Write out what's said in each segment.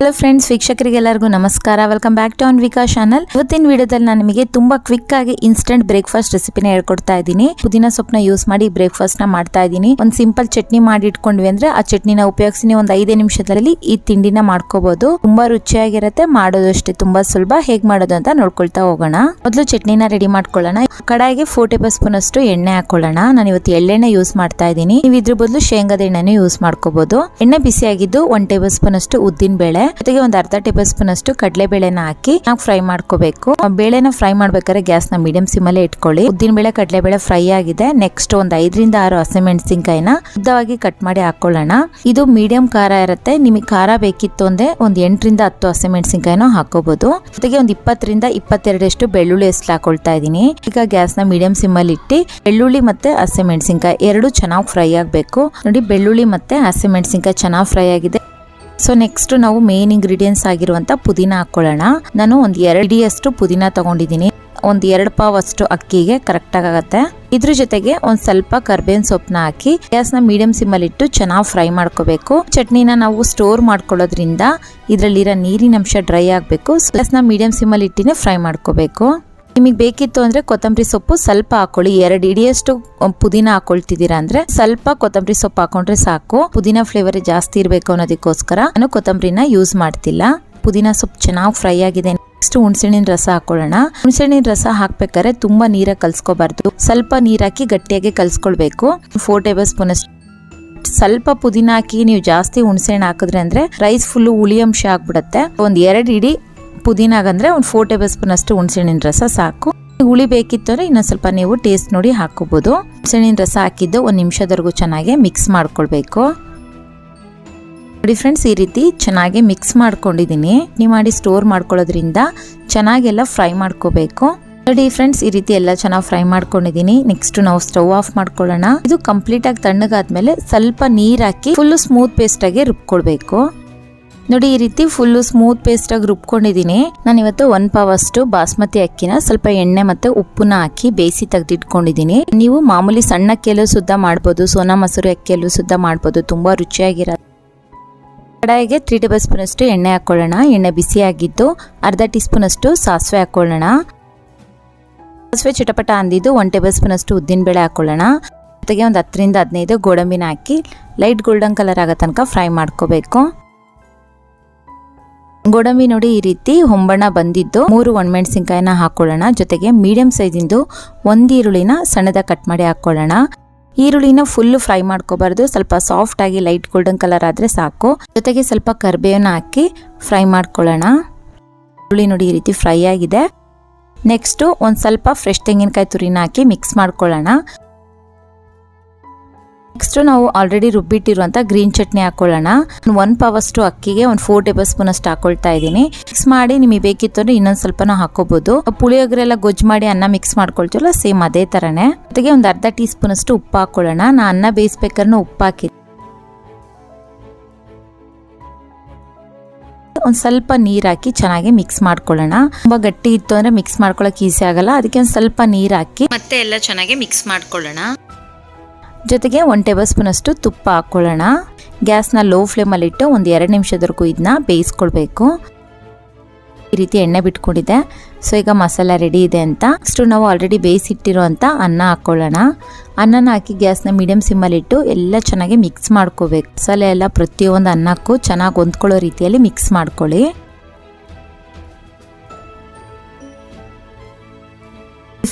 Hello friends ವೀಕ್ಷಕರಿಗೆಲ್ಲರಿಗೂ ನಮಸ್ಕಾರ. Welcome back to Anvika channel ಇವತ್ತಿನ ವಿಡಿಯೋದಲ್ಲಿ ನಾನು ನಿಮಗೆ ತುಂಬಾ ಕ್ವಿಕ್ ಆಗಿ ಇನ್ಸ್ಟೆಂಟ್ ಬ್ರೇಕ್ಫಾಸ್ಟ್ ರೆಸಿಪಿನ ಹೇಳ್ಕೊಡ್ತಾ ಇದ್ದೀನಿ. ಪುದೀನ ಸೊಪ್ಪನ್ನ ಯೂಸ್ ಮಾಡಿ ಬ್ರೇಕ್ಫಾಸ್ಟ್ನ ಮಾಡ್ತಾ ಇದ್ದೀನಿ. ಒಂದು ಸಿಂಪಲ್ ಚಟ್ನಿ ಮಾಡಿ ಇಟ್ಕೊಂಡ್ವಿ ಅಂದ್ರೆ ಆ ಚಟ್ನಿನ ಉಪಯೋಗಿಸಿ ನೀವು ಒಂದು ಐದೇ ನಿಮಿಷದಲ್ಲಿ ಈ ತಿಂಡಿನ ಮಾಡ್ಕೋಬಹುದು ತುಂಬಾ ರುಚಿಯಾಗಿರುತ್ತೆ ಮಾಡೋದು ಅಷ್ಟೇ ತುಂಬಾ ಸುಲಭ. ಹೇಗ್ ಮಾಡೋದು ಅಂತ ನೋಡ್ಕೊಳ್ತಾ ಹೋಗೋಣ. ಮೊದಲು ಚಟ್ನಿನ ರೆಡಿ ಮಾಡ್ಕೊಳ್ಳೋಣ. ಕಡಾಯಿಗೆ ಫೋರ್ ಟೇಬಲ್ ಸ್ಪೂನ್ ಅಷ್ಟು ಎಣ್ಣೆ ಹಾಕೊಳ್ಳೋಣ. ನಾನು ಇವತ್ತು ಎಳ್ಳೆಣ್ಣೆ ಯೂಸ್ ಮಾಡ್ತಾ ಇದ್ದೀನಿ. ನೀವು ಇದ್ರ ಬದಲು ಶೇಂಗಾದ ಎಣ್ಣೆನೂ ಯೂಸ್ ಮಾಡ್ಕೋಬಹುದು ಎಣ್ಣೆ ಬಿಸಿ ಒನ್ ಟೇಬಲ್ ಸ್ಪೂನ್ ಅಷ್ಟು ಉದ್ದಿನ ಬೇಳೆ ಜೊತೆಗೆ ಒಂದು ಅರ್ಧ ಟೇಬಲ್ ಸ್ಪೂನ್ ಅಷ್ಟು ಕಡಲೆ ಬೇಳೆನ ಹಾಕಿ ನಾವು ಫ್ರೈ ಮಾಡ್ಕೋಬೇಕು. ಬೇಳೆನ ಫ್ರೈ ಮಾಡ್ಬೇಕಾದ್ರೆ ಗ್ಯಾಸ್ನ ಮೀಡಿಯಂ ಸಿಮ್ ಅಲ್ಲೇ ಇಟ್ಕೊಳ್ಳಿ. ಉದ್ದಿನ ಬೇಳೆ ಕಡಲೆಬೇಳೆ ಫ್ರೈ ಆಗಿದೆ. ನೆಕ್ಸ್ಟ್ ಒಂದು ಐದರಿಂದ ಆರು ಹಸಿಮೆಣಸಿನ್ಕಾಯಿನ ಉದ್ದವಾಗಿ ಕಟ್ ಮಾಡಿ ಹಾಕೊಳ್ಳೋಣ. ಇದು ಮೀಡಿಯಂ ಖಾರ ಇರುತ್ತೆ. ನಿಮಗೆ ಖಾರ ಬೇಕಿತ್ತು ಅಂದ್ರೆ ಒಂದು ಎಂಟರಿಂದ ಹತ್ತು ಹಸಿಮೆಣಸಿನ್ಕಾಯಿನ ಹಾಕೋಬಹುದು ಜೊತೆಗೆ ಒಂದು ಇಪ್ಪತ್ತರಿಂದ ಇಪ್ಪತ್ತೆರಡಷ್ಟು ಬೆಳ್ಳುಳ್ಳಿ ಹೆಸರು ಹಾಕೊಳ್ತಾ ಇದೀನಿ ಈಗ ಗ್ಯಾಸ್ನ ಮೀಡಿಯಂ ಸಿಮ್ ಅಲ್ಲಿ ಇಟ್ಟು ಬೆಳ್ಳುಳ್ಳಿ ಮತ್ತೆ ಹಸಿಮೆಣಸಿನ್ಕಾಯಿ ಎರಡು ಚೆನ್ನಾಗಿ ಫ್ರೈ ಆಗಬೇಕು. ನೋಡಿ ಬೆಳ್ಳುಳ್ಳಿ ಮತ್ತೆ ಹಸಿಮೆಣಸಿನ್ಕಾಯಿ ಚೆನ್ನಾಗಿ ಫ್ರೈ ಆಗಿದೆ. ಸೊ ನೆಕ್ಸ್ಟ್ ನಾವು ಮೇನ್ ಇಂಗ್ರೀಡಿಯೆಂಟ್ಸ್ ಆಗಿರುವಂತ ಪುದೀನ ಹಾಕೊಳ್ಳೋಣ. ನಾನು ಒಂದ್ ಎರಡು ಪುದೀನ ತಗೊಂಡಿದ್ದೀನಿ. ಒಂದ್ ಎರಡು ಪಾವ್ ಅಷ್ಟು ಅಕ್ಕಿಗೆ ಕರೆಕ್ಟ್ ಆಗತ್ತೆ. ಇದ್ರ ಜೊತೆಗೆ ಒಂದ್ ಸ್ವಲ್ಪ ಕರ್ಬೇವಿನ ಸೊಪ್ಪನ್ನ ಹಾಕಿ, ಗ್ಯಾಸ್ನ ಮೀಡಿಯಂ ಸಿಮ್ಮಲ್ಲಿ ಇಟ್ಟು ಚೆನ್ನಾಗಿ ಫ್ರೈ ಮಾಡ್ಕೋಬೇಕು. ಚಟ್ನಿನ ನಾವು ಸ್ಟೋರ್ ಮಾಡ್ಕೊಳ್ಳೋದ್ರಿಂದ ಇದ್ರಲ್ಲಿರೋ ನೀರಿನ ಅಂಶ ಡ್ರೈ ಆಗಬೇಕು ಗ್ಯಾಸ್ನ ಮೀಡಿಯಂ ಸಿಮ್ಮಲ್ಲಿ ಇಟ್ಟಿನೇ ಫ್ರೈ ಮಾಡ್ಕೋಬೇಕು. ನಿಮಗೆ ಬೇಕಿತ್ತು ಅಂದ್ರೆ ಕೊತ್ತಂಬರಿ ಸೊಪ್ಪು ಸ್ವಲ್ಪ ಹಾಕೊಳ್ಳಿ. ಎರಡು ಇಡಿಯಷ್ಟು ಪುದೀನ ಹಾಕೊಳ್ತಿದ್ದೀರಾ ಅಂದ್ರೆ ಸ್ವಲ್ಪ ಕೊತ್ತಂಬರಿ ಸೊಪ್ಪು ಹಾಕೊಂಡ್ರೆ ಸಾಕು. ಪುದೀನ ಫ್ಲೇವರ್ ಜಾಸ್ತಿ ಇರಬೇಕು ಅನ್ನೋದಕ್ಕೋಸ್ಕರ ನಾನು ಕೊತ್ತಂಬರಿನ ಯೂಸ್ ಮಾಡ್ತಿಲ್ಲ. ಪುದೀನ ಸೊಪ್ಪು ಚೆನ್ನಾಗಿ ಫ್ರೈ ಆಗಿದೆ. ನೆಕ್ಸ್ಟ್ ಹುಣಸೆಹಣ್ಣಿನ ರಸ ಹಾಕೊಳ್ಳೋಣ. ಹುಣಸೆಹಣ್ಣಿನ ರಸ ಹಾಕ್ಬೇಕಾದ್ರೆ ತುಂಬಾ ನೀರ ಕಲ್ಸ್ಕೋಬಾರ್ದು. ಸ್ವಲ್ಪ ನೀರ್ ಹಾಕಿ ಗಟ್ಟಿಯಾಗಿ ಕಲ್ಸ್ಕೊಳ್ಬೇಕು. ಫೋರ್ ಟೇಬಲ್ ಸ್ಪೂನ್ ಸ್ವಲ್ಪ ಪುದೀನ ಹಾಕಿ ನೀವು ಜಾಸ್ತಿ ಹುಣಸೆಹಣ್ಣು ಹಾಕಿದ್ರೆ ಅಂದ್ರೆ ರೈಸ್ ಫುಲ್ ಹುಳಿ ಅಂಶ ಆಗ್ಬಿಡುತ್ತೆ. ಒಂದ್ ಎರಡು ಇಡೀ ಪುದೀನಾಗಂದ್ರೆ ಒಂದು ಫೋರ್ ಟೇಬಲ್ ಸ್ಪೂನ್ ಅಷ್ಟು ಹುಣಸೆಹಣ್ಣಿನ ರಸ ಸಾಕು. ಹುಳಿ ಬೇಕಿತ್ತು ಅಂದರೆ ಇನ್ನೊಂದು ಸ್ವಲ್ಪ ನೀವು ಟೇಸ್ಟ್ ನೋಡಿ ಹಾಕೋಬಹುದು ಹುಣಸೆಹಣ್ಣಿನ ರಸ ಹಾಕಿದ್ದು ಒಂದು ನಿಮಿಷದವರೆಗೂ ಚೆನ್ನಾಗಿ ಮಿಕ್ಸ್ ಮಾಡ್ಕೊಳ್ಬೇಕು. ನೋಡಿ ಫ್ರೆಂಡ್ಸ್ ಈ ರೀತಿ ಚೆನ್ನಾಗಿ ಮಿಕ್ಸ್ ಮಾಡ್ಕೊಂಡಿದ್ದೀನಿ. ನೀವು ಮಾಡಿ ಸ್ಟೋರ್ ಮಾಡ್ಕೊಳ್ಳೋದ್ರಿಂದ ಚೆನ್ನಾಗೆಲ್ಲ ಫ್ರೈ ಮಾಡ್ಕೋಬೇಕು. ನೋಡಿ ಫ್ರೆಂಡ್ಸ್ ಈ ರೀತಿ ಎಲ್ಲ ಚೆನ್ನಾಗಿ ಫ್ರೈ ಮಾಡ್ಕೊಂಡಿದ್ದೀನಿ. ನೆಕ್ಸ್ಟ್ ನಾವು ಸ್ಟವ್ ಆಫ್ ಮಾಡ್ಕೊಳ್ಳೋಣ. ಇದು ಕಂಪ್ಲೀಟ್ ಆಗಿ ತಣ್ಣಗಾದ್ಮೇಲೆ ಸ್ವಲ್ಪ ನೀರ್ ಹಾಕಿ ಫುಲ್ ಸ್ಮೂತ್ ಪೇಸ್ಟ್ ಆಗಿ ರುಬ್ಕೊಳ್ಬೇಕು. ನೋಡಿ, ಈ ರೀತಿ ಫುಲ್ ಸ್ಮೂತ್ ಪೇಸ್ಟ್ ಆಗಿ ರುಬ್ಕೊಂಡಿದ್ದೀನಿ. ನಾನು ಇವತ್ತು ಒನ್ ಪಾವ್ ಅಷ್ಟು ಬಾಸ್ಮತಿ ಅಕ್ಕಿನ ಸ್ವಲ್ಪ ಎಣ್ಣೆ ಮತ್ತೆ ಉಪ್ಪನ್ನ ಹಾಕಿ ಬೇಯಿಸಿ ತೆಗೆದಿಟ್ಕೊಂಡಿದ್ದೀನಿ. ನೀವು ಮಾಮೂಲಿ ಸಣ್ಣ ಅಕ್ಕಿಯಲ್ಲೂ ಸುದ್ದ ಮಾಡ್ಬೋದು, ಸೋನಾ ಮೊಸರು ಅಕ್ಕಿಯಲ್ಲೂ ಸುದ್ದ ಮಾಡ್ಬೋದು, ತುಂಬಾ ರುಚಿಯಾಗಿರತ್ತೆ ಕಡಾಯಿಗೆ ತ್ರೀ ಟೇಬಲ್ ಸ್ಪೂನ್ ಅಷ್ಟು ಎಣ್ಣೆ ಹಾಕೊಳ್ಳೋಣ. ಎಣ್ಣೆ ಬಿಸಿಯಾಗಿದ್ದು ಅರ್ಧ ಟೀ ಸ್ಪೂನ್ ಅಷ್ಟು ಸಾಸಿವೆ ಹಾಕೊಳ್ಳೋಣ. ಸಾಸಿವೆ ಚಿಟಪಟ ಅಂದಿದ್ದು ಒನ್ ಟೇಬಲ್ ಸ್ಪೂನ್ ಅಷ್ಟು ಉದ್ದಿನ ಬೇಳೆ ಹಾಕೊಳ್ಳೋಣ. ಜೊತೆಗೆ ಒಂದು ಹತ್ತರಿಂದ ಹದಿನೈದು ಗೋಡಂಬಿನ ಹಾಕಿ ಲೈಟ್ ಗೋಲ್ಡನ್ ಕಲರ್ ಆಗೋ ತನಕ ಫ್ರೈ ಮಾಡ್ಕೋಬೇಕು. ಗೋಡಂಬಿ ನೋಡಿ ಈ ರೀತಿ ಹೊಂಬಣ್ಣ ಬಂದಿದ್ದು, ಮೂರು ಒಣಮೆಣಸಿನ್ಕಾಯಿನ ಹಾಕೊಳ್ಳೋಣ. ಜೊತೆಗೆ ಮೀಡಿಯಂ ಸೈಜಿಂದು ಒಂದು ಸಣ್ಣದ ಕಟ್ ಮಾಡಿ ಹಾಕೊಳ್ಳೋಣ. ಈರುಳ್ಳಿನ ಫುಲ್ ಫ್ರೈ ಮಾಡ್ಕೋಬಾರ್ದು. ಸ್ವಲ್ಪ ಸಾಫ್ಟ್ ಆಗಿ ಲೈಟ್ ಗೋಲ್ಡನ್ ಕಲರ್ ಆದರೆ ಸಾಕು. ಜೊತೆಗೆ ಸ್ವಲ್ಪ ಕರ್ಬೇವನ್ನ ಹಾಕಿ ಫ್ರೈ ಮಾಡ್ಕೊಳ್ಳೋಣ. ಈರುಳ್ಳಿ ನೋಡಿ ಈ ರೀತಿ ಫ್ರೈ ಆಗಿದೆ. ನೆಕ್ಸ್ಟು ಒಂದು ಸ್ವಲ್ಪ ಫ್ರೆಶ್ ತೆಂಗಿನಕಾಯಿ ತುರಿನ ಹಾಕಿ ಮಿಕ್ಸ್ ಮಾಡ್ಕೊಳ್ಳೋಣ. ನೆಕ್ಸ್ಟ್ ನಾವು ಆಲ್ರೆಡಿ ರುಬ್ಬಿಟ್ಟಿರುವಂತ ಗ್ರೀನ್ ಚಟ್ನಿ ಹಾಕೊಳ್ಳೋಣ. ಒನ್ ಪವರ್ಸ್ಟು ಅಕ್ಕಿಗೆ ಒಂದು ಫೋರ್ ಟೇಬಲ್ ಸ್ಪೂನ್ ಅಷ್ಟು ಹಾಕೊಳ್ತಾ ಇದ್ದೀನಿ. ಮಿಕ್ಸ್ ಮಾಡಿ ನಿಮಗೆ ಬೇಕಿತ್ತು ಅಂದ್ರೆ ಇನ್ನೊಂದು ಸ್ವಲ್ಪನೂ ಹಾಕೋಬಹುದು ಪುಳಿಯೋಗರೆ ಎಲ್ಲ ಗೊಜ್ಜು ಮಾಡಿ ಅನ್ನ ಮಿಕ್ಸ್ ಮಾಡ್ಕೊಳ್ತೀವಲ್ಲ ಸೇಮ್ ಅದೇ ಥರನೇ ಜೊತೆಗೆ ಒಂದು ಅರ್ಧ ಟೀ ಸ್ಪೂನ್ ಅಷ್ಟು ಉಪ್ಪು ಹಾಕೊಳ್ಳೋಣ. ನಾ ಅನ್ನ ಬೇಯಿಸ್ಬೇಕಾದ್ರೆ ಉಪ್ಪು ಹಾಕಿ ಒಂದು ಸ್ವಲ್ಪ ನೀರು ಹಾಕಿ ಚೆನ್ನಾಗಿ ಮಿಕ್ಸ್ ಮಾಡ್ಕೊಳ್ಳೋಣ. ತುಂಬಾ ಗಟ್ಟಿ ಇತ್ತು ಅಂದ್ರೆ ಮಿಕ್ಸ್ ಮಾಡ್ಕೊಳಕ್ ಈಸಿ ಆಗಲ್ಲ. ಅದಕ್ಕೆ ಒಂದು ಸ್ವಲ್ಪ ನೀರು ಹಾಕಿ ಮತ್ತೆ ಎಲ್ಲ ಚೆನ್ನಾಗಿ ಮಿಕ್ಸ್ ಮಾಡ್ಕೊಳ್ಳೋಣ. ಜೊತೆಗೆ ಒನ್ ಟೇಬಲ್ ಸ್ಪೂನ್ ಅಷ್ಟು ತುಪ್ಪ ಹಾಕೊಳ್ಳೋಣ ಗ್ಯಾಸ್ನ ಲೋ ಫ್ಲೇಮಲ್ಲಿ ಇಟ್ಟು ಒಂದು ಎರಡು ನಿಮಿಷದವರೆಗೂ ಇದನ್ನ ಬೇಯಿಸ್ಕೊಳ್ಬೇಕು. ಈ ರೀತಿ ಎಣ್ಣೆ ಬಿಟ್ಕೊಂಡಿದೆ ಸೊ ಈಗ ಮಸಾಲ ರೆಡಿ ಇದೆ ಅಂತ. ನೆಕ್ಸ್ಟು ನಾವು ಆಲ್ರೆಡಿ ಬೇಯಿಸಿಟ್ಟಿರೋ ಅಂತ ಅನ್ನ ಹಾಕ್ಕೊಳ್ಳೋಣ. ಅನ್ನನ ಹಾಕಿ ಗ್ಯಾಸ್ನ ಮೀಡಿಯಮ್ ಸಿಮ್ಮಲ್ಲಿಟ್ಟು ಎಲ್ಲ ಚೆನ್ನಾಗಿ ಮಿಕ್ಸ್ ಮಾಡ್ಕೋಬೇಕು. ಮಸಾಲೆ ಎಲ್ಲ ಪ್ರತಿಯೊಂದು ಅನ್ನಕ್ಕೂ ಚೆನ್ನಾಗಿ ಹೊಂದ್ಕೊಳ್ಳೋ ರೀತಿಯಲ್ಲಿ ಮಿಕ್ಸ್ ಮಾಡ್ಕೊಳ್ಳಿ.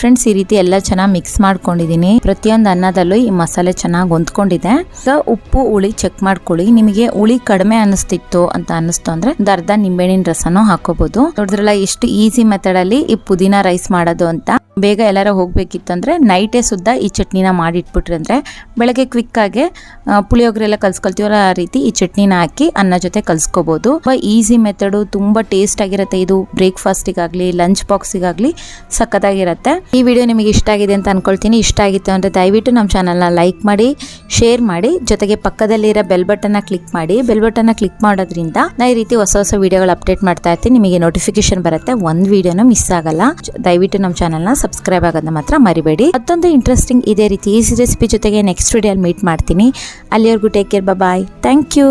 ಫ್ರೆಂಡ್ಸ್ ಈ ರೀತಿ ಎಲ್ಲ ಚೆನ್ನಾಗಿ ಮಿಕ್ಸ್ ಮಾಡ್ಕೊಂಡಿದ್ದೀನಿ. ಪ್ರತಿಯೊಂದು ಅನ್ನದಲ್ಲೂ ಈ ಮಸಾಲೆ ಚೆನ್ನಾಗಿ ಹೊಂದ್ಕೊಂಡಿದೆ ಸೊ ಉಪ್ಪು, ಹುಳಿ ಚೆಕ್ ಮಾಡ್ಕೊಳ್ಳಿ. ನಿಮಗೆ ಹುಳಿ ಕಡಿಮೆ ಅನಿಸ್ತಿತ್ತು ಅಂತ ಅನಿಸ್ತು ಅಂದ್ರೆ ಒಂದು ಅರ್ಧ ನಿಂಬೆಹಣ್ಣಿನ ರಸನೂ ಹಾಕೋಬಹುದು ನೋಡಿದ್ರಲ್ಲ, ಎಷ್ಟು ಈಸಿ ಮೆಥಡ್ ಅಲ್ಲಿ ಈ ಪುದೀನ ರೈಸ್ ಮಾಡೋದು ಅಂತ. ಬೇಗ ಎಲ್ಲಾರ ಹೋಗ್ಬೇಕಿತ್ತು ಅಂದ್ರೆ ನೈಟೇ ಸುದ್ದ ಈ ಚಟ್ನಿನ ಮಾಡಿಟ್ಬಿಟ್ರಿ ಅಂದ್ರೆ ಬೆಳಗ್ಗೆ ಕ್ವಿಕ್ ಆಗಿ ಪುಳಿಯೋಗರೆ ಎಲ್ಲ ಕಲ್ಸ್ಕೊಳ್ತೀವಲ್ಲ ಆ ರೀತಿ ಈ ಚಟ್ನಿನ ಹಾಕಿ ಅನ್ನ ಜೊತೆ ಕಲ್ಸ್ಕೋಬಹುದು ತುಂಬಾ ಈಸಿ ಮೆಥಡು ತುಂಬಾ ಟೇಸ್ಟ್ ಆಗಿರುತ್ತೆ. ಇದು ಬ್ರೇಕ್ಫಾಸ್ಟಿಗಾಗ್ಲಿ ಲಂಚ್ ಬಾಕ್ಸಿಗಾಗ್ಲಿ ಸಖತ್ತಾಗಿರುತ್ತೆ. ಈ ವಿಡಿಯೋ ನಿಮಗೆ ಇಷ್ಟ ಆಗಿದೆ ಅಂತ ಅನ್ಕೊಳ್ತೀನಿ. ಇಷ್ಟ ಆಗಿತ್ತು ಅಂದರೆ ದಯವಿಟ್ಟು ನಮ್ಮ ಚಾನಲ್ನ ಲೈಕ್ ಮಾಡಿ ಶೇರ್ ಮಾಡಿ, ಜೊತೆಗೆ ಪಕ್ಕದಲ್ಲಿರೋ ಬೆಲ್ ಬಟನ್ನ ಕ್ಲಿಕ್ ಮಾಡಿ. ಬೆಲ್ ಬಟನ್ನ ಕ್ಲಿಕ್ ಮಾಡೋದ್ರಿಂದ ನಾ ಈ ರೀತಿ ಹೊಸ ಹೊಸ ವಿಡಿಯೋಗಳು ಅಪ್ಡೇಟ್ ಮಾಡ್ತಾ ಇರ್ತೀನಿ. ನಿಮಗೆ ನೋಟಿಫಿಕೇಶನ್ ಬರುತ್ತೆ. ಒಂದು ವಿಡಿಯೋನ ಮಿಸ್ ಆಗಲ್ಲ. ದಯವಿಟ್ಟು ನಮ್ಮ ಚಾನಲ್ನ ಸಬ್ಸ್ಕ್ರೈಬ್ ಆಗೋದನ್ನ ಮಾತ್ರ ಮರಿಬೇಡಿ. ಮತ್ತೊಂದು ಇಂಟ್ರೆಸ್ಟಿಂಗ್ ಇದೇ ರೀತಿ ಈಸಿ ರೆಸಿಪಿ ಜೊತೆಗೆ ನೆಕ್ಸ್ಟ್ ವಿಡಿಯೋಲಿ ಮೀಟ್ ಮಾಡ್ತೀನಿ. ಅಲ್ಲಿವರೆಗೂ take care bye thank you